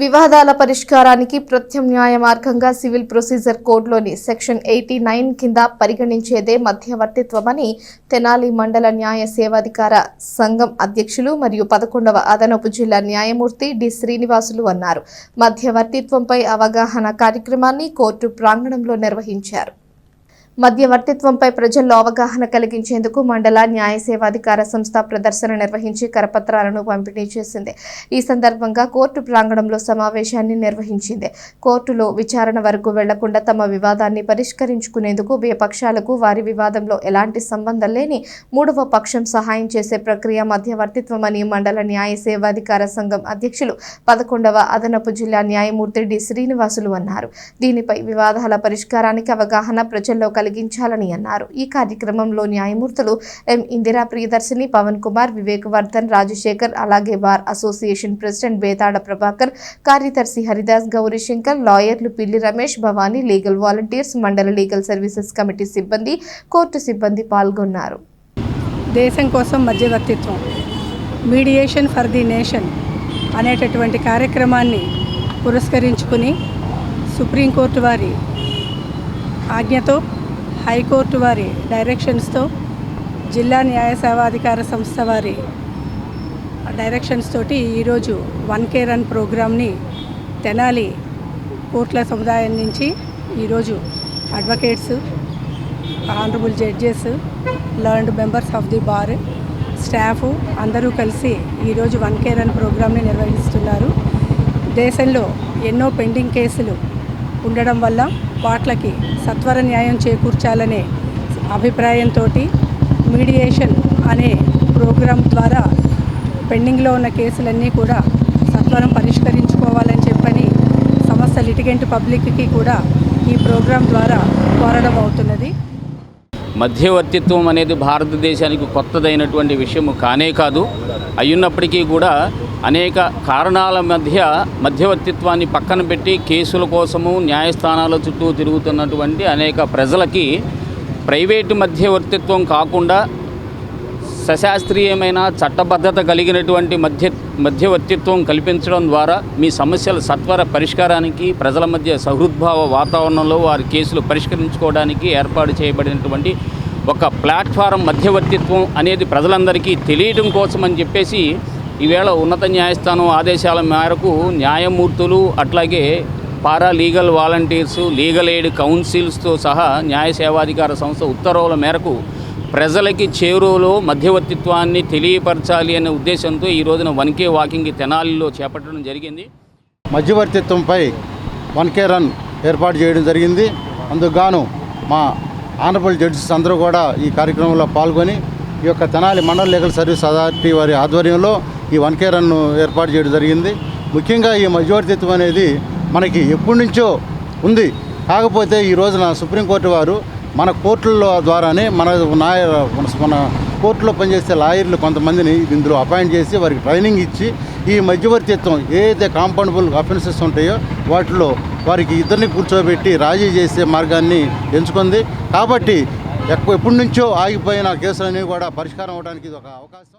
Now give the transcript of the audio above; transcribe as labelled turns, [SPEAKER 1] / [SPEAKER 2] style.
[SPEAKER 1] వివాదాల పరిష్కారానికి ప్రత్యామ్నాయ మార్గంగా సివిల్ ప్రొసీజర్ కోడ్లోని సెక్షన్ ఎయిటీ నైన్ కింద పరిగణించేదే మధ్యవర్తిత్వమని తెనాలి మండల న్యాయ సేవాధికార సంఘం అధ్యక్షులు మరియు పదకొండవ అదనపు జిల్లా న్యాయమూర్తి డి శ్రీనివాసులు అన్నారు. మధ్యవర్తిత్వంపై అవగాహన కార్యక్రమాన్ని కోర్టు ప్రాంగణంలో నిర్వహించారు. మధ్యవర్తిత్వంపై ప్రజల్లో అవగాహన కలిగించేందుకు మండల న్యాయ సేవాధికార సంస్థ ప్రదర్శన నిర్వహించి కరపత్రాలను పంపిణీ చేసింది. ఈ సందర్భంగా కోర్టు ప్రాంగణంలో సమావేశాన్ని నిర్వహించింది. కోర్టులో విచారణ వరకు వెళ్ళకుండా తమ వివాదాన్ని పరిష్కరించుకునేందుకు విపక్షాలకు పక్షాలకు వారి వివాదంలో ఎలాంటి సంబంధం లేని మూడవ పక్షం సహాయం చేసే ప్రక్రియ మధ్యవర్తిత్వం అని మండల న్యాయ సేవాధికార సంఘం అధ్యక్షులు పదకొండవ అదనపు జిల్లా న్యాయమూర్తి డి. శ్రీనివాసులు అన్నారు. దీనిపై వివాదాల పరిష్కారానికి అవగాహన ప్రజల్లో కలిగి కలిగించాలని అన్నారు. ఈ కార్యక్రమంలో న్యాయమూర్తులు ఎం. ఇందిరా ప్రియదర్శిని పవన్ కుమార్ వివేక్ వర్ధన్ రాజశేఖర్ అలాగే bar association president Bethada Prabhakar కార్యదర్శి హరిదాస్ గౌరీశంకర్ లాయర్లు పిల్లి రమేష్ భవానీ లీగల్ వాలంటీర్స్ మండల లీగల్ సర్వీసెస్ కమిటీ సిబ్బంది కోర్టు సిబ్బంది పాల్గొన్నారు.
[SPEAKER 2] దేశం కోసం మధ్యవర్తిత్వం మీడియేషన్ ఫర్ ది నేషన్ అనేటటువంటి కార్యక్రమాన్ని పురస్కరించుకుని సుప్రీంకోర్టు వారి ఆజ్ఞతో హైకోర్టు వారి డైరెక్షన్స్తో జిల్లా న్యాయ సేవాధికార సంస్థ వారి డైరెక్షన్స్ తోటి ఈరోజు వన్ కే రన్ ప్రోగ్రామ్ని తెనాలి కోర్టుల సముదాయం నుంచి ఈరోజు advocates honourable judges learned members of the bar staff అందరూ కలిసి ఈరోజు వన్ కే రన్ ప్రోగ్రామ్ని నిర్వహిస్తున్నారు. దేశంలో ఎన్నో పెండింగ్ కేసులు ఉండడం వల్ల వాట్లకి సత్వర న్యాయం చేకూర్చాలనే అభిప్రాయంతో మీడియేషన్ అనే ప్రోగ్రాం ద్వారా పెండింగ్లో ఉన్న కేసులన్నీ కూడా సత్వరం పరిష్కరించుకోవాలని చెప్పని సమస్య లిటిగెంట్ పబ్లిక్కి కూడా ఈ ప్రోగ్రాం ద్వారా కోరడం అవుతున్నది.
[SPEAKER 3] మధ్యవర్తిత్వం అనేది భారతదేశానికి కొత్తదైనటువంటి విషయము కానే కాదు. అయ్యున్నప్పటికీ కూడా అనేక కారణాల మధ్య మధ్యవర్తిత్వాన్ని పక్కన పెట్టి కేసుల కోసము న్యాయస్థానాల చుట్టూ తిరుగుతున్నటువంటి అనేక ప్రజలకి ప్రైవేటు మధ్యవర్తిత్వం కాకుండా సశాస్త్రీయమైన చట్టబద్ధత కలిగినటువంటి మధ్య మధ్యవర్తిత్వం కల్పించడం ద్వారా మీ సమస్యల సత్వర పరిష్కారానికి ప్రజల మధ్య సహృద్భావ వాతావరణంలో వారి కేసులు పరిష్కరించుకోవడానికి ఏర్పాటు చేయబడినటువంటి ఒక ప్లాట్ఫారం మధ్యవర్తిత్వం అనేది ప్రజలందరికీ తెలియటం కోసం అని చెప్పేసి ఈవేళ ఉన్నత న్యాయస్థానం ఆదేశాల మేరకు న్యాయమూర్తులు అట్లాగే పారా లీగల్ వాలంటీర్స్ లీగల్ ఎయిడ్ కౌన్సిల్స్తో సహా న్యాయ సేవాధికార సంస్థ ఉత్తర్వుల మేరకు ప్రజలకి చేరువలో మధ్యవర్తిత్వాన్ని తెలియపరచాలి అనే ఉద్దేశంతో ఈ రోజున వన్కే వాకింగ్ తెనాలిలో చేపట్టడం జరిగింది.
[SPEAKER 4] మధ్యవర్తిత్వంపై వన్ కే రన్ ఏర్పాటు చేయడం జరిగింది. అందుకుగాను మా ఆనరబుల్ జడ్జెస్ అందరూ కూడా ఈ కార్యక్రమంలో పాల్గొని ఈ యొక్క తెనాలి మండల లీగల్ సర్వీస్ అథారిటీ వారి ఆధ్వర్యంలో ఈ వన్ కే రన్ను ఏర్పాటు చేయడం జరిగింది. ముఖ్యంగా ఈ మధ్యవర్తిత్వం అనేది మనకి ఎప్పటి నుంచో ఉంది. కాకపోతే ఈ రోజున సుప్రీంకోర్టు వారు మన కోర్టుల ద్వారానే మన నాయ మన కోర్టులో పనిచేసే లాయర్లు కొంతమందిని ఇందులో అపాయింట్ చేసి వారికి ట్రైనింగ్ ఇచ్చి ఈ మధ్యవర్తిత్వం ఏదైతే కాంపౌండబుల్ అఫెన్సెస్ ఉంటాయో వాటిలో వారికి ఇద్దరిని కూర్చోబెట్టి రాజీ చేసే మార్గాన్ని ఎంచుకుంది. కాబట్టి ఎక్కువ ఎప్పటి నుంచో ఆగిపోయిన కేసులన్నీ కూడా పరిష్కారం అవడానికి ఇది ఒక అవకాశం.